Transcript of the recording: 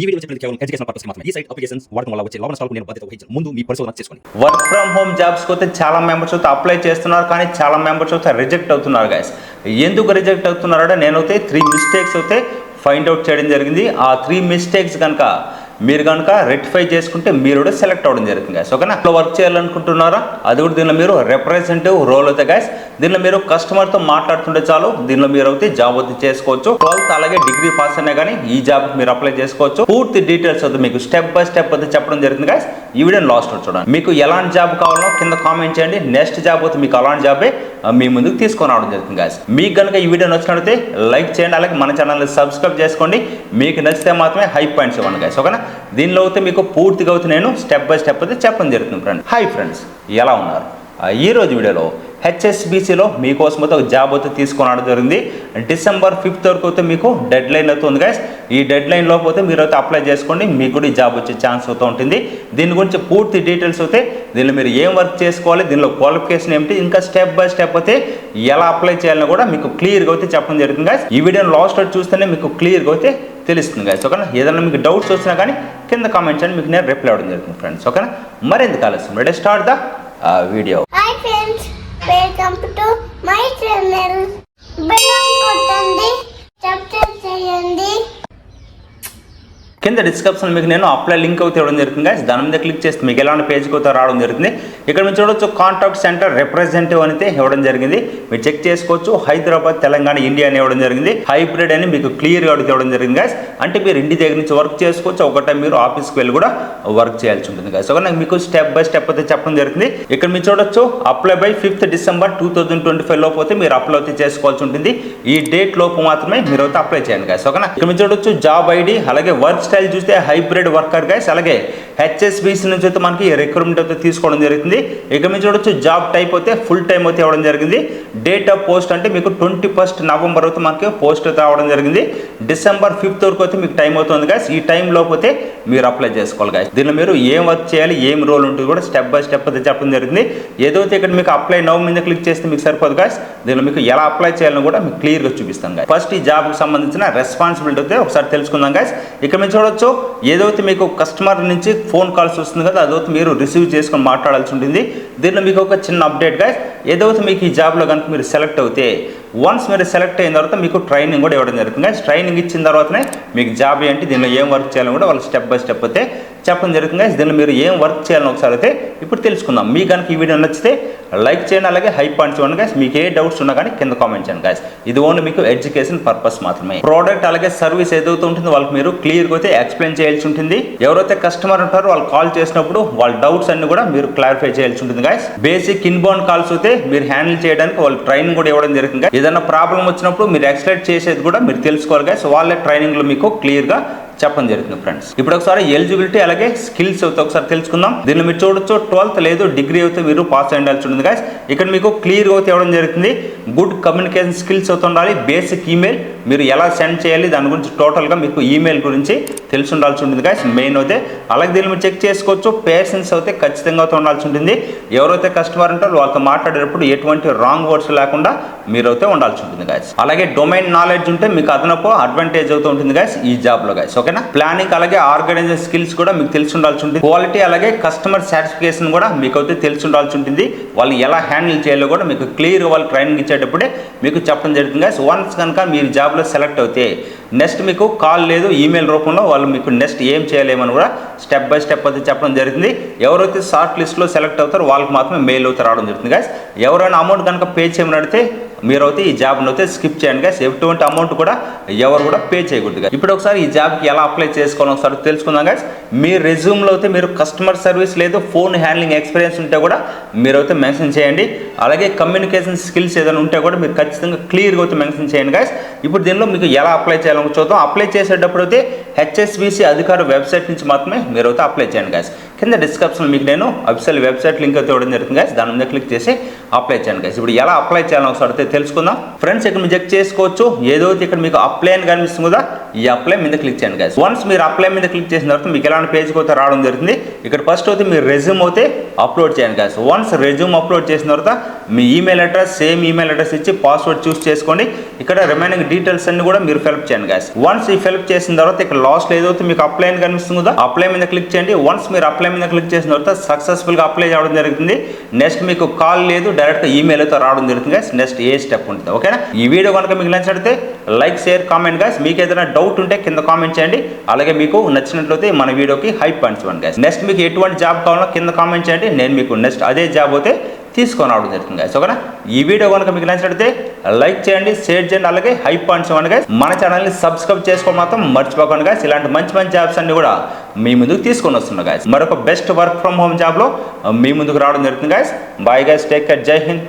ఈ వీడియో చెప్పినది కేవలం ఎడ్యుకేషన్ పర్పస్ మాత్రమే. ఈ సైట్ అప్లికేషన్స్ వాడటం వల్ల వచ్చే లాభ నష్టాలకు నేను బాధ్యత వహించను. ముందు మీ పరిశోధన చేసుకోండి. వర్క్ ఫ్రమ్ హోమ్ జాబ్స్ అయితే చాలా మెంబర్స్ అయితే అప్లై చేస్తున్నారు కానీ చాలా మెంబర్స్ అయితే రిజెక్ట్ అవుతున్నారు గైస్ ఎందుకు రిజెక్ట్ అవుతున్నారంటే నేనైతే త్రీ మిస్టేక్స్ అయితే ఫైండ్ అవుట్ చేయడం జరిగింది. ఆ త్రీ మిస్టేక్స్ కనుక మీరు కనుక రెక్టిఫై చేసుకుంటే మీరు కూడా సెలెక్ట్ అవ్వడం జరుగుతుంది గ్యాస్ ఓకేనా అట్లా వర్క్ చేయాలనుకుంటున్నారా? అది కూడా దీనిలో మీరు రిప్రజెంటేటివ్ రోల్ అయితే గ్యాస్ దీనిలో మీరు కస్టమర్తో మాట్లాడుతుంటే చాలు దీనిలో మీరు అయితే జాబ్ అయితే చేసుకోవచ్చు. ట్వెల్త్ అలాగే డిగ్రీ పాస్ అయినా కానీ ఈ జాబ్ మీరు అప్లై చేసుకోవచ్చు. పూర్తి డీటెయిల్స్ అయితే మీకు స్టెప్ బై స్టెప్ అయితే చెప్పడం జరుగుతుంది గ్యాస్ ఈ వీడియో లాస్ట్ చూడండి. మీకు ఎలాంటి జాబ్ కావాలో కింద కామెంట్ చేయండి. నెక్స్ట్ జాబ్ అయితే మీకు అలాంటి జాబే మీ ముందుకు తీసుకొని రావడం జరుగుతుంది గాయస్ మీకు కనుక ఈ వీడియో నచ్చినట్లయితే లైక్ చేయండి అలాగే మన ఛానల్ని సబ్స్క్రైబ్ చేసుకోండి. మీకు నచ్చితే మాత్రమే హై పాయింట్స్ ఇవ్వండి గాయస్ ఓకేనా? దీనిలో అయితే మీకు పూర్తిగా అవుతుంది నేను స్టెప్ బై స్టెప్ అయితే చెప్పడం జరుగుతుంది ఫ్రెండ్స్ హై ఫ్రెండ్స్ ఎలా ఉన్నారు? ఆ, ఈ రోజు వీడియోలో హెచ్ఎస్బిసిలో మీకోసం అయితే ఒక జాబ్ అయితే తీసుకొని రావడం జరిగింది. డిసెంబర్ ఫిఫ్త్ వరకు అయితే మీకు డెడ్ లైన్ అయితే ఉంది గైస్ ఈ డెడ్ లైన్ లోపు అయితే మీరు అయితే అప్లై చేసుకోండి మీకు కూడా ఈ జాబ్ వచ్చే ఛాన్స్ అవుతూ ఉంటుంది. దీని గురించి పూర్తి డీటెయిల్స్ అయితే దీనిలో మీరు ఏం వర్క్ చేసుకోవాలి దీనిలో క్వాలిఫికేషన్ ఏమిటి ఇంకా స్టెప్ బై స్టెప్ అయితే ఎలా అప్లై చేయాలని కూడా మీకు క్లియర్గా అయితే చెప్పడం జరుగుతుంది గైస్ ఈ వీడియోని లాస్ట్ వరకు చూస్తేనే మీకు క్లియర్గా అయితే తెలుస్తుంది గైస్ ఓకేనా? ఏదైనా మీకు డౌట్స్ వచ్చినా కానీ కింద కామెంట్స్ అని మీకు నేను రిప్లై అవ్వడం జరుగుతుంది ఫ్రెండ్స్ ఓకేనా? మరెందుకు ఆలస్యం రెడీ స్టార్ట్ ద వీడియో ಎಲ್ಲರೂ కింద డిస్క్రిప్షన్ మీకు నేను అప్లై లింక్ అయితే ఇవ్వడం జరుగుతుంది guys. దాని మీద క్లిక్ చేస్తే మీకు ఎలాంటి పేజ్కి అయితే రావడం జరుగుతుంది ఇక్కడ మీరు చూడొచ్చు కాంటాక్ట్ సెంటర్ రిప్రజెంటేటివ్ అయితే ఇవ్వడం జరిగింది మీరు చెక్ చేసుకోవచ్చు హైదరాబాద్ తెలంగాణ ఇండియా అని ఇవ్వడం జరిగింది హైబ్రిడ్ అని మీకు క్లియర్గా అడిగితే ఇవ్వడం జరిగింది guys. అంటే మీరు ఇంటి దగ్గర నుంచి వర్క్ చేసుకోవచ్చు ఒకటే మీరు ఆఫీస్కి వెళ్ళి కూడా వర్క్ చేయాల్సి ఉంటుంది guys. సో నాకు మీకు స్టెప్ బై స్టెప్ అయితే చెప్పడం జరుగుతుంది ఇక్కడ మీరు చూడొచ్చు apply by fifth December two thousand twenty five లోపు అయితే మీరు అప్లై అయితే చేసుకోవాల్సి ఉంటుంది ఈ డేట్ లోపు మాత్రమే మీరు అయితే అప్లై చేయండి guys. ఓకేనా ఇక్కడ మీరు చూడొచ్చు జాబ్ ఐడి అలాగే వర్క్ స్టైల్ చూస్తే హైబ్రిడ్ వర్కర్ గైస్ అలాగే హెచ్ఎస్బిసి నుంచి అయితే మనకి రిక్రూట్మెంట్ అయితే తీసుకోవడం జరుగుతుంది. ఇక మీరు చూడొచ్చు జాబ్ టైప్ అయితే ఫుల్ టైం అయితే ఇవ్వడం జరిగింది. డేట్ ఆఫ్ పోస్ట్ అంటే మీకు ట్వంటీ ఫస్ట్ నవంబర్ అయితే మనకి పోస్ట్ అయితే రావడం జరిగింది. డిసెంబర్ ఫిఫ్త్ వరకు అయితే మీకు టైం అవుతుంది గాయస్ ఈ టైం లోపతే మీరు అప్లై చేసుకోవాలి గాయస్ దీనిలో మీరు ఏం వర్క్ చేయాలి ఏం రోల్ ఉంటుంది కూడా స్టెప్ బై స్టెప్ అయితే చెప్పడం జరిగింది. ఏదైతే ఇక్కడ మీకు అప్లై నవ్ మీద క్లిక్ చేస్తే మీకు సరిపోదు గాయస్ దీనిలో మీకు ఎలా అప్లై చేయాలని కూడా మీకు క్లియర్గా చూపిస్తాను గాయస్ ఫస్ట్ ఈ జాబ్కి సంబంధించిన రెస్పాన్సిబిలిటీ అయితే ఒకసారి తెలుసుకుందాం గాయస్ ఇక్కడ మీరు చూడొచ్చు ఏదైతే మీకు కస్టమర్ నుంచి ఫోన్ కాల్స్ వస్తుంది కదా అదైతే మీరు రిసీవ్ చేసుకొని మాట్లాడాల్సి ఉంటుంది. దీనిలో మీకు ఒక చిన్న అప్డేట్గా ఏదైతే మీకు ఈ జాబ్లో కనుక మీరు సెలెక్ట్ అవుతే వన్స్ మీరు సెలెక్ట్ అయిన తర్వాత మీకు ట్రైనింగ్ కూడా ఇవ్వడం జరుగుతుంది. ట్రైనింగ్ ఇచ్చిన తర్వాతనే మీకు జాబ్ ఏంటి దీనిలో ఏం వర్క్ చేయాలని కూడా వాళ్ళు స్టెప్ బై స్టెప్ అయితే చెప్పడం జరుగుతుంది గైస్ దీనిలో మీరు ఏం వర్క్ చేయాలని ఒకసారి అయితే ఇప్పుడు తెలుసుకుందాం. మీకు కనుక ఈ వీడియో నచ్చితే లైక్ చేయండి అలాగే హై పాయింట్స్ చూడండి గైస్ మీకు ఏ డౌట్స్ ఉన్నా కానీ కింద కామెంట్ చేయండి గాయస్ ఇది ఓన్లీ మీకు ఎడ్యుకేషన్ పర్పస్ మాత్రమే. ప్రోడక్ట్ అలాగే సర్వీస్ ఏదైతే ఉంటుందో వాళ్ళకి మీరు క్లియర్గా అయితే ఎక్స్ప్లెయిన్ చేయాల్సి ఉంటుంది. ఎవరైతే కస్టమర్ ఉంటారో వాళ్ళు కాల్ చేసినప్పుడు వాళ్ళ డౌట్స్ అన్ని కూడా మీరు క్లారిఫై చేయాల్సి ఉంటుంది గైస్ బేసిక్ ఇన్బౌండ్ కాల్స్ అయితే మీరు హ్యాండిల్ చేయడానికి వాళ్ళు ట్రైనింగ్ కూడా ఇవ్వడం జరుగుతుంది ఏదైనా ప్రాబ్లం వచ్చినప్పుడు మీరు ఎక్స్ప్లెయిన్ చేసేది కూడా మీరు తెలుసుకోవాలి గైస్ వాళ్ళే ట్రైనింగ్లో మీకు క్లియర్గా చెప్పడం జరుగుతుంది ఫ్రెండ్స్. ఇప్పుడు ఒకసారి ఎలిజిబిలిటీ అలాగే స్కిల్స్ అయితే ఒకసారి తెలుసుకుందాం. దీన్ని మీరు చూడొచ్చు ట్వెల్త్ లేదు డిగ్రీ అయితే మీరు పాస్ అయి ఉండాల్సి ఉంటుంది గాయస్ ఇక్కడ మీకు క్లియర్గా అయితే ఇవ్వడం జరుగుతుంది. గుడ్ కమ్యూనికేషన్ స్కిల్స్ అయితే ఉండాలి బేసిక్ ఈమెయిల్ మీరు ఎలా సెండ్ చేయాలి దాని గురించి టోటల్గా మీకు ఈమెయిల్ గురించి తెలిసి ఉండాల్సి ఉంటుంది గాయస్ మెయిన్ అయితే అలాగే దీన్ని మీరు చెక్ చేసుకోవచ్చు. పేషెన్స్ అయితే ఖచ్చితంగా అయితే ఉండాల్సి ఉంటుంది. ఎవరైతే కస్టమర్ ఉంటారో వాళ్ళతో మాట్లాడేటప్పుడు ఎటువంటి రాంగ్ వర్డ్స్ లేకుండా మీరైతే ఉండాల్సి ఉంటుంది గాయస్ అలాగే డొమైన్ నాలెడ్జ్ ఉంటే మీకు అదనపు అడ్వాంటేజ్ అవుతూ ఉంటుంది గాయస్ ఈ జాబ్లో గాయస్ ఓకేనా ప్లానింగ్ అలాగే ఆర్గనైజేషన్ స్కిల్స్ కూడా మీకు తెలిసి ఉండాల్సి ఉంటుంది. క్వాలిటీ అలాగే కస్టమర్ సాటిస్ఫికేషన్ కూడా మీకు అయితే తెలిసి ఉండాల్సి ఉంటుంది. వాళ్ళు ఎలా హ్యాండిల్ చేయాలో కూడా మీకు క్లియర్ వాళ్ళు ట్రైనింగ్ ఇచ్చేటప్పుడే మీకు చెప్పడం జరుగుతుంది గాయస్ వన్స్ కనుక మీరు జాబ్ జాబ్లో సెలెక్ట్ అవుతే నెక్స్ట్ మీకు కాల్ లేదు ఈమెయిల్ రూపంలో వాళ్ళు మీకు నెక్స్ట్ ఏం చేయలేమని కూడా స్టెప్ బై స్టెప్ అయితే చెప్పడం జరుగుతుంది ఎవరైతే షార్ట్ లిస్ట్లో సెలెక్ట్ అవుతారో వాళ్ళకి మాత్రమే మెయిల్ అయితే రావడం జరుగుతుంది గాయస్ ఎవరైనా అమౌంట్ కనుక పే చేయమని అడిగితే మీరు అయితే ఈ జాబ్ను అయితే స్కిప్ చేయండి గాయస్ ఎటువంటి అమౌంట్ కూడా ఎవరు కూడా పే చేయకూడదు guys. ఇప్పుడు ఒకసారి ఈ జాబ్కి ఎలా అప్లై చేసుకోవాలో ఒకసారి తెలుసుకుందాం గాయస్ మీ రెజ్యూమ్లో అయితే మీరు కస్టమర్ సర్వీస్ లేదు ఫోన్ హ్యాండ్లింగ్ ఎక్స్పీరియన్స్ ఉంటే కూడా మీరు అయితే మెన్షన్ చేయండి. అలాగే కమ్యూనికేషన్ స్కిల్స్ ఏదైనా ఉంటే కూడా మీరు ఖచ్చితంగా క్లియర్గా అయితే మెన్షన్ చేయండి గాయస్ ఇప్పుడు దీనిలో మీకు ఎలా అప్లై చేయాలి చూద్దాం అప్లై చేసేటప్పుడు అయితే హెచ్ఎస్బిసి అధికార వెబ్సైట్ నుంచి మాత్రమే మీరు అయితే అప్లై చేయండి గాయస్ కింద డిస్క్రిప్షన్ మీకు నేను అఫీషియల్ వెబ్సైట్ లింక్ అయితే ఇవ్వడం జరుగుతుంది గైస్ దాని మీద క్లిక్ చేసి అప్లై చేయండి గైస్ ఇప్పుడు ఎలా అప్లై చేయాలని ఒకసారి అయితే తెలుసుకుందాం. ఫ్రెండ్స్ ఇక్కడ మీరు చెక్ చేసుకోవచ్చు. ఏదో ఇక్కడ మీకు అప్లై అని కనిపిస్తుంది కదా. ఈ అప్లై మీద క్లిక్ చేయండి గైస్ వన్స్ మీరు అప్లై మీద క్లిక్ చేసిన తర్వాత మీకు ఎలాంటి పేజ్కి అయితే రావడం జరుగుతుంది ఇక్కడ ఫస్ట్ అయితే మీరు రెజ్యూమ్ అయితే అప్లోడ్ చేయండి గైస్ వన్స్ రెజ్యూమ్ అప్లోడ్ చేసిన తర్వాత మీ email address same email address ఇచ్చి పాస్వర్డ్ చూస్ చేసుకోండి. ఇక్కడ రిమైనింగ్ డీటెయిల్స్ అన్ని కూడా మీరు ఫిల్ప్ చేయండి గైస్ వన్స్ ఈ ఫిల్ప్ చేసిన తర్వాత ఇక్కడ లాస్ట్ ఏదైతే మీకు అప్లై అని కనిపిస్తుంది కదా అప్లై మీద క్లిక్ చేయండి. వన్స్ మీరు అప్లై మీద క్లిక్ చేసిన తర్వాత సక్సెస్ఫుల్గా అప్లై చేయడం జరుగుతుంది. నెక్స్ట్ మీకు కాల్ లేదు డైరెక్ట్గా ఈమెయిల్ అయితే రావడం జరుగుతుంది గైస్ నెక్స్ట్ ఏ స్టెప్ ఉంటుంది ఓకేనా ఈ వీడియో కనుక మీకు నచ్చినట్లయితే లైక్ షేర్ కామెంట్ గైస్ మీకు ఏదైనా డౌట్ ఉంటే కింద కామెంట్ చేయండి. అలాగే మీకు నచ్చినట్లయితే మన వీడియోకి హైప్ పాయింట్స్ ఇవ్వండి గైస్ నెక్స్ట్ మీకు ఎటువంటి జాబ్ కావాలో కింద కామెంట్ చేయండి. నేను మీకు నెక్స్ట్ అదే జాబ్ అయితే తీసుకొని రావడం జరుగుతుంది గైస్ ఓకేనా ఈ వీడియో కనుక మీకు నచ్చినట్లయితే లైక్ చేయండి షేర్ చేయండి అలాగే హైప్ పాయింట్స్ ఇవ్వండి గైస్ మన ఛానల్ని సబ్స్క్రైబ్ చేసుకోవడం మాత్రం మర్చిపోకండి గైస్ ఇలాంటి మంచి మంచి జాబ్స్ అన్ని కూడా మీ ముందుకు తీసుకొని వస్తున్నాం గైస్ మరొక బెస్ట్ వర్క్ ఫ్రమ్ హోమ్ జాబ్లో మీ ముందుకు రావడం జరుగుతుంది guys bye guys take care Jai Hind